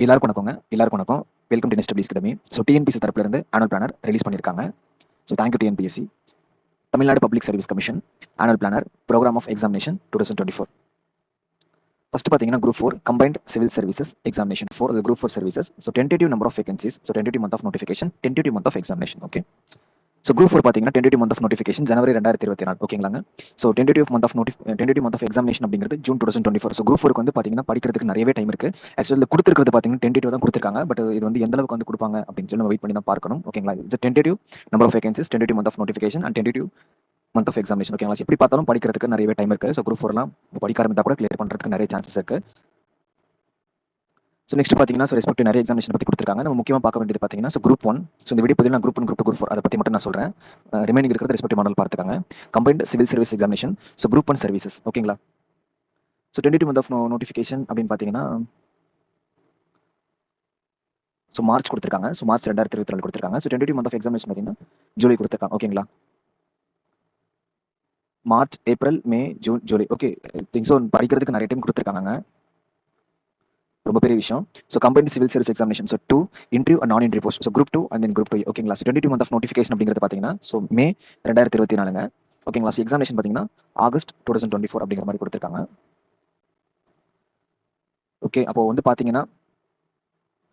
எல்லாருக்கும் வணக்கங்க. எல்லாருக்கும் வணக்கம். Welcome to nest please so TNPC தரப்புல இருந்து ஆனுவல் பிளானர் ரிலீஸ் பண்ணியிருக்காங்க. So thank you TNPSC Tamil Nadu public service commission annual planner program of examination two thousand twenty four first பார்த்தீங்கன்னா group four combined civil services examination four அது group four services so tentative number of vacancies so tentative month of notification tentative month of examination okay so group four பார்த்தீங்கன்னா tentative month of notification ஜனவரி ரெண்டாயிரத்தி இருபத்தி நாலு. ஓகேங்களாங்க so tentative month of நோட்டி tentative month of examination அப்படிங்கிறது June two thousand twenty four so group ஃபோருக்கு வந்து பார்த்தீங்கன்னா படிக்கிறதுக்கு நிறையவே டைம் இருக்கு. ஆக்சுவலி கொடுத்துருக்கிறது பார்த்தீங்கன்னா டென்டேட்டிவ் தான் கொடுத்துருக்காங்க. பட் இது வந்து எந்த அளவுக்கு வந்து கொடுப்பாங்க அப்படின்னு சொல்லி நம்ம வெயிட் பண்ணி தான் பார்க்கணும். ஓகேங்களா இது tentative number of vacancies tentative month of notification and tentative month of examination ஓகேங்களா எப்படி பார்த்தாலும் படிக்கிறதுக்கு நிறையவே டைம் இருக்கு. ஸோ குரூப் ஃபோர்லாம் படிக்க ஆரம்பித்தா கூட கிளியர் பண்ணுறதுக்கு நிறைய சான்சஸ் இருக்கு. ஸோ நெக்ஸ்ட் பார்த்தீங்கன்னா ஸோ ரெஸ்பெக்ட் நிறைய எக்ஸாமினேஷன் பற்றி கொடுத்துருக்காங்க. நம்ம முக்கியமாக பார்க்க வேண்டியது பார்த்தீங்கன்னா ஸோ குரூப் ஒன் ஸோ இந்த வீடியோ பதில் நான் group one group group four அதை பற்றி மட்டும் நான் சொல்கிறேன் ரிமைனிங் இருக்கிறது respect model பார்த்துக்காங்க. Combined civil service examination so group one services ஓகேங்களா so twenty month of notification அப்படின்னு பார்த்தீங்கன்னா ஸோ மார்ச் கொடுத்துருக்காங்க. ஸோ மார்ச் ரெண்டாயிரத்தி இருபத்தி நாலு கொடுத்துருக்காங்க. So twenty month of examination பார்த்தீங்கன்னா ஜூலை கொடுத்துருக்காங்க. ஓகேங்களா March April May June July okay things one படிக்கிறதுக்கு நிறைய டைம் கொடுத்துருக்காங்க ரொம்ப பெரிய விஷயம். So company civil service examination so two interview and நான் interview post so group two and then group two ஓகேங்களா so twenty month of notification அப்படிங்கிறது பார்த்தீங்கன்னா ஸோ மே ரெண்டாயிரத்தி இருபத்தி நாலுங்க. ஓகேங்களா ஸோ எக்ஸாமினேஷன் பார்த்தீங்கன்னா August two thousand twenty four அப்படிங்கிற மாதிரி கொடுத்துருக்காங்க. ஓகே அப்போ வந்து பார்த்தீங்கன்னா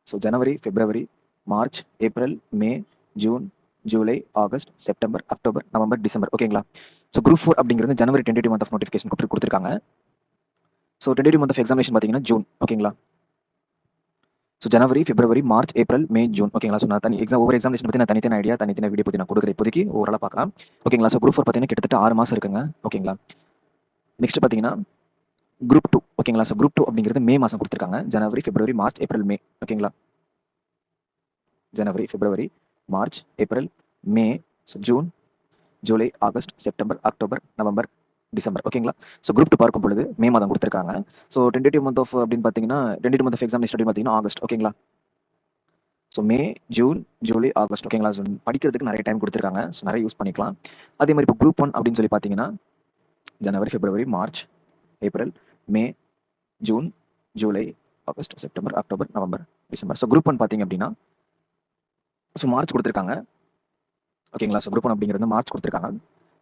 ஸோ ஜனவரி February March April May June July August September October November December ஓகேங்களா ஸோ குரூப் ஃபோர் அப்படிங்கிறது January twenty month of notification கொடுத்துருக்காங்க. So twenty month of examination பார்த்தீங்கன்னா ஜூன் ஓகேங்களா so January February March April May June ஓகேங்களா so நான் தனி exam ஒவ்வொரு examination பற்றி நான் தனித்தன ஐடியா தனித்தன வீடியோ பற்றி நான் கொடுக்குற இப்போதைக்கு ஓரளவு பார்க்கலாம். ஓகேங்களா ஸோ குரூப் ஃபோர் பார்த்தீங்கன்னா கிட்டத்தட்ட ஆறு மாதம் இருக்குங்க. ஓகேங்களா நெக்ஸ்ட் பார்த்தீங்கன்னா குரூப் டூ ஓகேங்களா ஸோ குரூப் டூ அப்படிங்கிறது மே மாதம் கொடுத்துருக்காங்க. ஜனவரி பிப்ரவரி மார்ச் ஏப்ரல் மே ஓகேங்களா January February March April May so June July August September October November December ஓகேங்களா? ஸோ குரூப் டூ பார்க்கும் பொழுது மே மாதம் கொடுத்துருக்காங்க. ஸோ டென்டேட்டிவ் மந்த் ஆஃப் அப்படின்னு பார்த்தீங்கன்னா டென்டேட்டிவ் மந்த் ஆஃப் எக்ஸாமினேஷன் பார்த்தீங்கன்னா ஆகஸ்ட் ஓகேங்களா? So May June July August ஓகேங்களா? ஸோ படிக்கிறதுக்கு நிறைய டைம் கொடுத்துருக்காங்க. ஸோ நிறைய யூஸ் பண்ணிக்கலாம். அதே மாதிரி இப்போ குரூப் ஒன் அப்படின்னு சொல்லி பார்த்தீங்கன்னா January February March April May June July August September October November December so group one பார்த்தீங்க அப்படின்னா ஸோ மார்ச் கொடுத்துருக்காங்க. ஓகேங்களா? ஸோ குரூப் ஒன் அப்படிங்கிறது மார்ச் கொடுத்துருக்காங்க.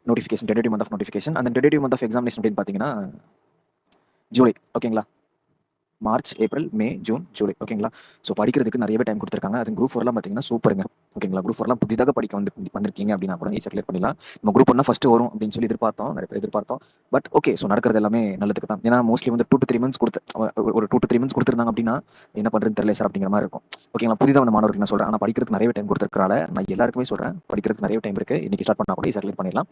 Notification tentative month of notification அந்த டென்டேட்டிவ் மந்த் ஆஃப் எக்ஸாமினேஷன் அப்படின்னு பார்த்தீங்கன்னா ஜூலை ஓகேங்களா March April May June July. ஓகேங்களா ஸோ படிக்கிறதுக்கு நிறையவே டைம் கொடுத்துருக்காங்க. அது குரூப் ஃபோர்லாம் பார்த்தீங்கன்னா சூப்பருங்க ஓகேங்களா குரூப் ஃபோர்லாம் புதிதாக படிக்க வந்து வந்திருக்கீங்க அப்படின்னா கூட ஈஸியாக கிளியர் பண்ணிடலாம். நம்ம குரூப் ஒன்னா ஃபஸ்ட்டு வரும் அப்படின்னு சொல்லி எதிர்பார்த்தோம். நிறைய பேர் எதிர்பார்த்தோம். பட் ஓகே ஸோ நடக்கிறது எல்லாமே நல்லதுக்கு தான். ஏன்னா மோஸ்ட்லி வந்து டூ டு த்ரீ மந்த்ஸ் கொடுத்து ஒரு டூ டு த்ரீ மந்த்ஸ் கொடுத்துருந்தாங்க அப்படின்னா என்ன பண்ணுறது தெரியல சார் அப்படிங்கிற மாதிரி இருக்கும். ஓகேங்களா புதிதாக வந்து மாணவர்கள் நான் சொல்கிறேன் ஆனால் படிக்கிறதுக்கு நிறைய டைம் கொடுத்துருக்கால நான் எல்லாருக்குமே சொல்கிறேன் படிக்கிறதுக்கு நிறைய டைம் இருக்கு. இன்னைக்கு ஸ்டார்ட் பண்ணா கூட ஈஸியாக கிளியர் பண்ணிடலாம்.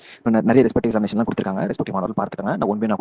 நிறைய ரெஸ்பெக்ட் எக்ஸாமினேஷன்லாம் கொடுத்துருக்காங்க. ரெஸ்பெக்ட் மாணவர்கள் பார்த்துக்காங்க. நான் ஒன் நான்